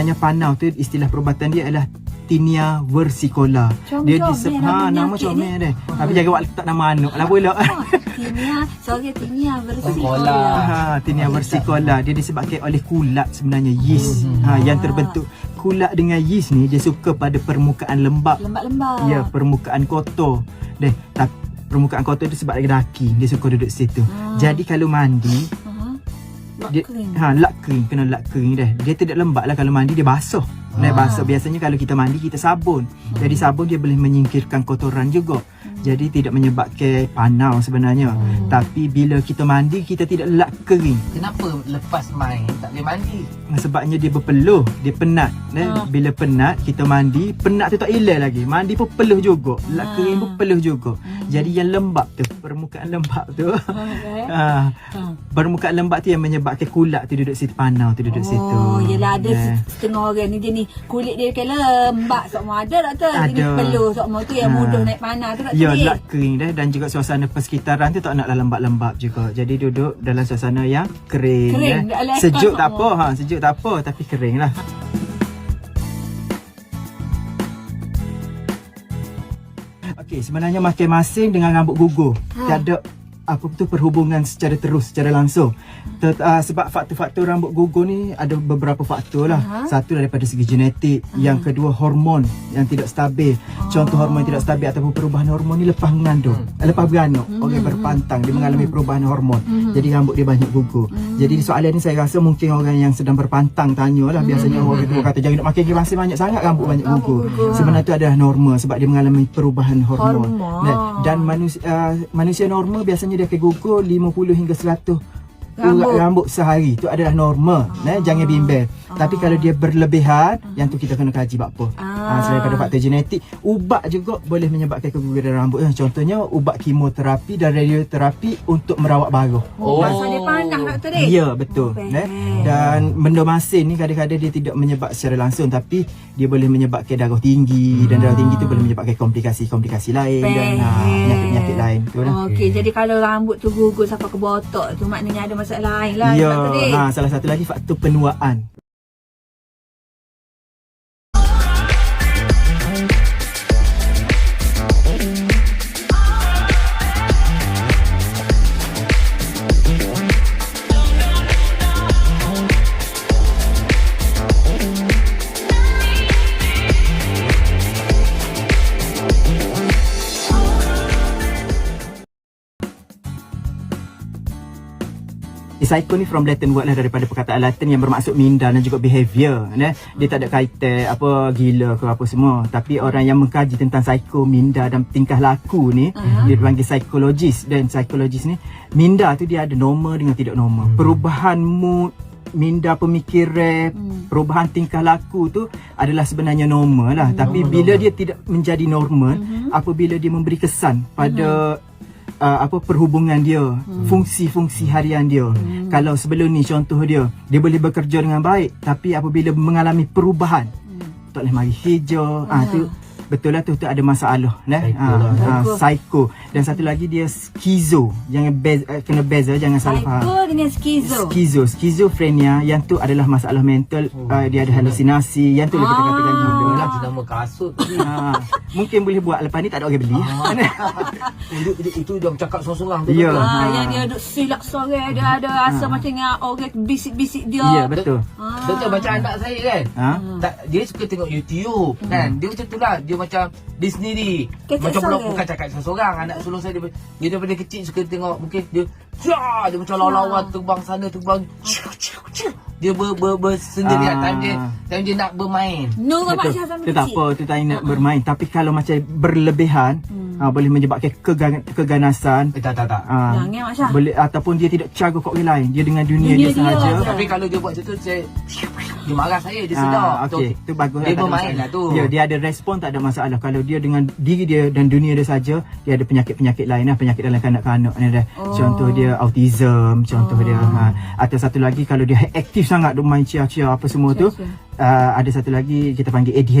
sebenarnya panau tu istilah perubatan dia adalah Tinea versicolor. Comel, dia disebut nama ha nama comel dia. Tapi jaga awak letak nama anak lah pula. Tinia, sorry Tinia bersih. Sekolah. Ha, tinea versicolor dia disebabkan oleh kulat sebenarnya yeast. Hmm. Ha yang terbentuk kulat dengan yeast ni dia suka pada permukaan lembab. Lembab-lembab. Ya, permukaan kotor. Deh, tak permukaan kotor tu sebab dia daki, dia suka duduk situ. Ah. Jadi kalau mandi, Uh-huh. Dia kering. ha lak kering, kena lak kering dah. Dia tidak lembab lah kalau mandi dia basuh. Nah, Ah. basuh biasanya kalau kita mandi kita sabun. Jadi sabun dia boleh menyingkirkan kotoran juga. Jadi tidak menyebabkan panau sebenarnya. Tapi bila kita mandi kita tidak lak kering. Kenapa lepas main tak boleh mandi? Sebabnya dia berpeluh, dia penat. Eh? Ah. Bila penat kita mandi, penat tu tak hilang lagi. Mandi pun peluh juga. Lak Ah. kering pun peluh juga. Jadi yang lembab tu, permukaan lembab tu. Okay. ah, Ha. permukaan lembab tu yang menyebabkan kulat tu duduk situ, panau tu duduk situ. Oh, yelah ada Eh. setengah orang ni dia ni kulit dia kan lembab sokmo ada doktor. Ada. peluh sokmo tu yang Ha. mudah naik panah tu doktor. Ya, ni. lak kering dah dan juga suasana persekitaran tu tak naklah lembab-lembab juga. Jadi duduk dalam suasana yang kering. Kering, eh. Sejuk tak apa, ha, sejuk tak apa tapi kering lah. Okey, sebenarnya masing-masing dengan rambut gugur. Ha. Tiada apa tu perhubungan secara terus secara langsung. Ter, uh, sebab faktor-faktor rambut gugur ni ada beberapa faktor lah. Aha. Satu daripada segi genetik, yang kedua hormon yang tidak stabil. Contoh hormon yang tidak stabil ataupun perubahan hormon ni lepas mengandung, hmm. lepas beranak, orang berpantang dia mengalami perubahan hormon. Jadi rambut dia banyak gugur. Jadi soalan ni saya rasa mungkin orang yang sedang berpantang tanya lah biasanya orang tua kata jangan nak makan masih banyak sangat rambut banyak gugur. Sebenarnya tu adalah norma sebab dia mengalami perubahan hormon. Hormon. Dan, dan manusia uh, manusia normal biasanya dia akan gugur 50 hingga 100 Rambut. rambut, sehari tu adalah norma ah. jangan bimbang tapi kalau dia berlebihan yang tu kita kena kaji apa ah. Ah. selain pada faktor genetik ubat juga boleh menyebabkan keguguran rambut Eh, contohnya ubat kemoterapi dan radioterapi untuk merawat baru Oh, Oh. pasal dia panah doktor ni. Ya betul Oh, eh? Dan benda masin ni kadang-kadang dia tidak menyebab secara langsung Tapi dia boleh menyebabkan darah tinggi Dan darah tinggi tu boleh menyebabkan komplikasi-komplikasi lain Dan Best. ha, penyakit-penyakit lain tu lah Okey, jadi kalau rambut tu gugur sampai ke botok tu maknanya ada masalah lain lah Ya, doktor ni. ha, salah satu lagi faktor penuaan Psycho ni from Latin word lah daripada perkataan Latin yang bermaksud minda dan juga behavior. Ne? Dia tak ada kaitan apa gila ke apa semua. Tapi orang yang mengkaji tentang psycho, minda dan tingkah laku ni, uh-huh. dia dipanggil psikologis. Dan psikologis ni, minda tu dia ada normal dengan tidak normal. Hmm. Perubahan mood, minda pemikiran, hmm. perubahan tingkah laku tu adalah sebenarnya normal lah. Hmm. Tapi bila dia tidak menjadi normal, hmm. apabila dia memberi kesan pada uh, apa perhubungan dia, hmm. fungsi-fungsi harian dia. Hmm. Kalau sebelum ni contoh dia, dia boleh bekerja dengan baik tapi apabila mengalami perubahan, hmm. tak boleh mari hijau, ah tu betul lah tu tu ada masalah nah Psycho ah, lah. ah, psycho dan satu lagi dia skizo jangan bez, uh, kena beza jangan salah faham Psycho dengan skizo. Skizo, skizofrenia yang tu adalah masalah mental, uh, dia ada halusinasi, yang tu lah kita katakan lah. nama kasut tadi. Ha, mungkin boleh buat lepas ni tak ada orang beli. itu, itu, itu dia cakap seorang-seorang tu. Ya. betul. Ha, Ha. yang dia duk silap suara dia ada rasa macam yang orang bisik-bisik dia. Ya, betul. Ah. Betul macam anak saya kan. Ha? Tak, dia suka tengok YouTube kan. Dia macam tu lah. Dia macam dia sendiri. Kecek macam seorang. bukan, cakap seorang. Anak sulung saya dia, dia daripada kecil suka tengok mungkin dia dia macam lawan-lawan terbang sana terbang. Ciu, ciu, ciu. Dia ber, ber, bersendirian Ah. time dia time dia nak bermain. Betul. Syah sampai Itu tak kecil. apa, tu tak nak bermain. Tapi kalau macam berlebihan, Hmm. ha, boleh menyebabkan kegan- keganasan. Eh, tak tak tak. Ha, Jangan, Mak Syah. boleh ataupun dia tidak caga kat orang lain. Dia dengan dunia, Dunia dia, dia sahaja. aja. Tapi kalau dia buat macam tu saya dia marah saya dia Ah, sedar. okey, tu bagus Dia bermain lah tu. Ya, dia ada respon tak ada masalah. Kalau dia dengan diri dia dan dunia dia saja, dia ada penyakit-penyakit lain lah, penyakit dalam kanak-kanak ni dah. Oh. Contoh dia autism, contoh dia ha. Atau satu lagi kalau dia aktif sangat dia main cia-cia apa semua tu, Cia-cia. uh, ada satu lagi kita panggil ADHD